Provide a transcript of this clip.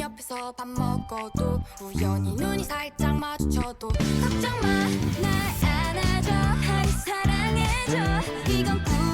옆에서 밥 먹어도 우연히 눈이 살짝 마주쳐도 걱정 마날 안아줘. 하니 사랑해줘. 이건 꿈